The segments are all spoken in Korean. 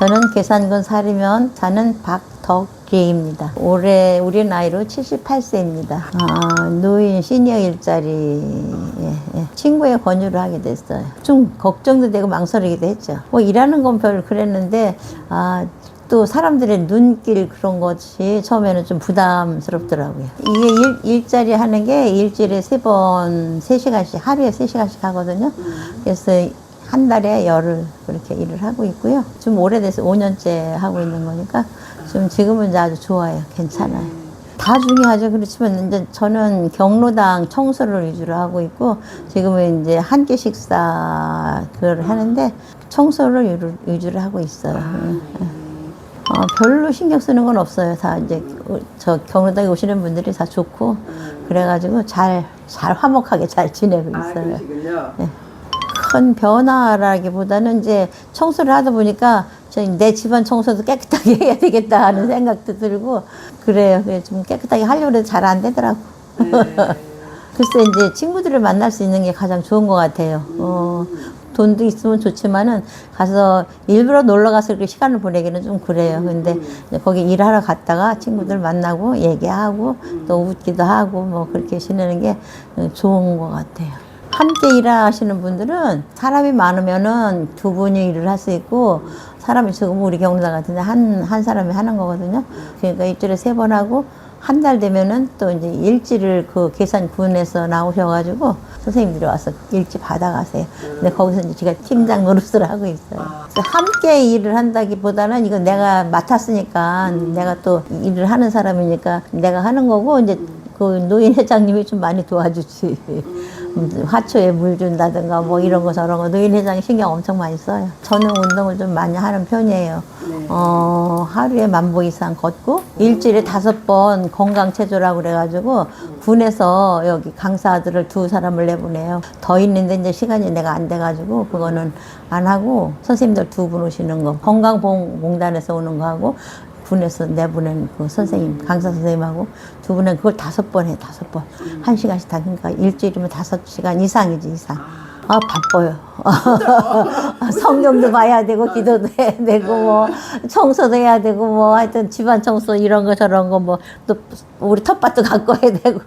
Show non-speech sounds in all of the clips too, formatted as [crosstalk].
저는 계산군 살이면 사는 박덕기입니다. 올해 우리 나이로 78세입니다. 아, 노인 시니어 일자리 예, 예. 친구의 권유를 하게 됐어요. 좀 걱정도 되고 망설이기도 했죠. 뭐 일하는 건 별 그랬는데 아, 또 사람들의 눈길 그런 것이 처음에는 좀 부담스럽더라고요. 이게 일, 일자리 하는 게 일주일에 세 번, 세 시간씩, 하루에 세 시간씩 하거든요. 그래서 한 달에 열흘 그렇게 일을 하고 있고요. 좀 오래돼서 5년째 하고 있는 거니까 좀 지금은 아주 좋아요. 괜찮아요. 다 중요하죠. 그렇지만 이제 저는 경로당 청소를 위주로 하고 있고 지금은 이제 한 끼 식사 그걸 하는데 청소를 위주로, 하고 있어요. 예, 예. 어, 별로 신경 쓰는 건 없어요. 다 이제 저 경로당에 오시는 분들이 다 좋고 그래가지고 잘 잘 화목하게 잘 지내고 아, 있어요. 그러시군요. 큰 변화라기보다는 이제 청소를 하다 보니까 저내 집안 청소도 깨끗하게 [laughs] 해야 되겠다 하는 생각도 들고 그래요. 그래 좀 깨끗하게 하려고 해도 잘 안 되더라고. 네. [laughs] 글쎄 이제 친구들을 만날 수 있는 게 가장 좋은 것 같아요. 어, 돈도 있으면 좋지만은 가서 일부러 놀러 가서 그렇게 시간을 보내기는 좀 그래요. 근데 거기 일하러 갔다가 친구들 만나고 얘기하고 또 웃기도 하고 뭐 그렇게 지내는 게 좋은 것 같아요. 함께 일하시는 분들은 사람이 많으면은 두 분이 일을 할 수 있고 사람이 적으면 우리 경로당 같은데 한, 한 사람이 하는 거거든요. 그러니까 일주일에 세 번 하고 한 달 되면은 또 이제 일지를 그 계산군에서 나오셔가지고 선생님들이 와서 일지 받아가세요. 근데 거기서 이제 제가 팀장 노릇을 하고 있어요. 그래서 함께 일을 한다기보다는 이거 내가 맡았으니까 내가 또 일을 하는 사람이니까 내가 하는 거고 이제 그 노인 회장님이 좀 많이 도와주지. 음, 화초에 물 준다든가 뭐 이런 거 저런 거 노인 회장이 신경 엄청 많이 써요. 저는 운동을 좀 많이 하는 편이에요. 어, 하루에 만보 이상 걷고 일주일에 다섯 번 건강 체조라고 그래가지고 군에서 여기 강사들을 두 사람을 내보내요. 더 있는데 이제 시간이 내가 안 돼가지고 그거는 안 하고 선생님들 두 분 오시는 거 건강보험공단에서 오는 거 하고 군에서 내보낸 그 선생님, 강사 선생님하고 두 분은 그걸 다섯 번 해, 다섯 번. 한 시간씩 다, 그러니까 일주일이면 다섯 시간 이상이지, 이상. 아, 바빠요. [laughs] 성경도 봐야 되고, 기도도 해야 되고, 뭐, 청소도 해야 되고, 뭐, 하여튼 집안 청소 이런 거 저런 거, 뭐, 또 우리 텃밭도 갖고 와야 되고.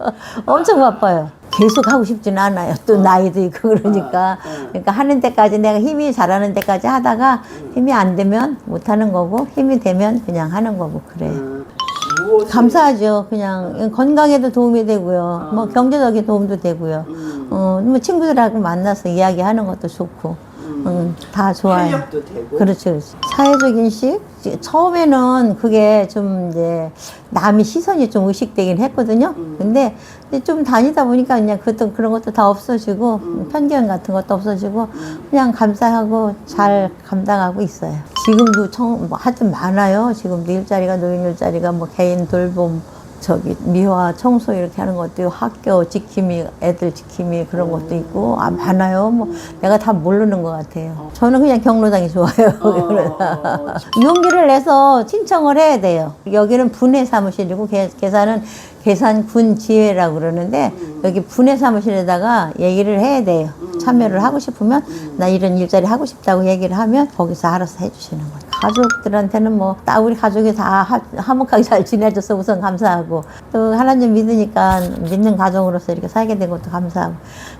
[laughs] 엄청 바빠요. 계속 하고 싶지는 않아요. 또 나이도 있고 그러니까. 그러니까 하는 데까지 내가 힘이 잘하는 데까지 하다가 힘이 안 되면 못 하는 거고 힘이 되면 그냥 하는 거고 그래요. 무엇을- 감사하죠. 그냥 건강에도 도움이 되고요. 뭐 경제적인 도움도 되고요. 어, 뭐 친구들하고 만나서 이야기하는 것도 좋고. 음, 다 좋아요. 활력도 되고. 그렇죠, 그렇죠. 사회적 인 식? 처음에는 그게 좀 이제 남의 시선이 좀 의식되긴 했거든요. 근데 이제 좀 다니다 보니까 그냥 그것도 그런 것도 다 없어지고 편견 같은 것도 없어지고 그냥 감사하고 잘 감당하고 있어요. 지금도 청, 뭐 하여튼 많아요. 지금도 일자리가 노인 일자리가 뭐 개인 돌봄 저기 미화 청소 이렇게 하는 것도 있고 학교 지킴이 애들 지킴이 그런 것도 있고 아 많아요. 뭐 내가 다 모르는 것 같아요. 저는 그냥 경로당이 좋아요. [laughs] 용기를 내서 신청을 해야 돼요. 여기는 분해 사무실이고 계- 계산은 계산군 지회라고 그러는데 여기 분해 사무실에다가 얘기를 해야 돼요 참여를 하고 싶으면 나 이런 일자리 하고 싶다고 얘기를 하면 거기서 알아서 해주시는 거예요. 가족들한테는 뭐 다 우리 가족이 다 하- 화목하게 잘 지내줘서 우선 감사하고 또 하나님 믿으니까 믿는 가정으로서 이렇게 살게 된 것도 감사하고.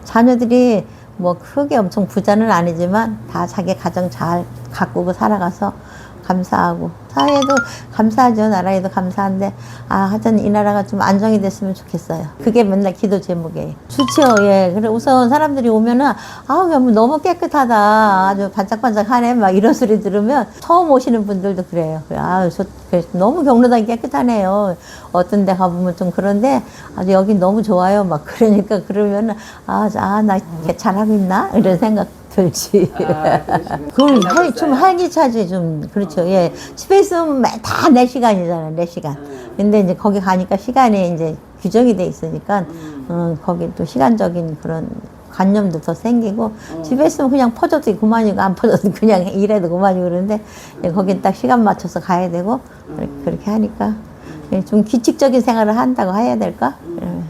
자녀들이 뭐 크게 엄청 부자는 아니지만 다 자기 가정 잘 가꾸고 살아가서 감사하고 사회에도 감사하죠. 나라에도 감사한데 아 하여튼 이 나라가 좀 안정이 됐으면 좋겠어요. 그게 맨날 기도 제목이에요 좋죠. 예. 그래 우선 사람들이 오면은 아우 야, 뭐 너무 깨끗하다. 아주 반짝반짝하네. 막 이런 소리 들으면 처음 오시는 분들도 그래요. 저 그래, 너무 경로당이 깨끗하네요. 어떤 데 가보면 좀 그런데 아주 여기 너무 좋아요. 막 그러니까 그러면은 아나 잘하고 있나? 이런 생각 들지. 아. 그걸 좀. 활기차지 좀. 그렇죠. 예. 집에 있으면 다 내 시간이잖아요 내 시간. 근데 이제 거기 가니까 시간이 이제 규정이 돼 있으니까 어, 거기 또 시간적인 그런 관념도 더 생기고 집에 있으면 그냥 퍼져도 그만이고 안 퍼져도 [laughs] 그냥 일해도 그만이고 그러는데 예, 거긴 딱 시간 맞춰서 가야 되고 그렇게, 그렇게 하니까. 예, 좀 규칙적인 생활을 한다고 해야 될까? 예,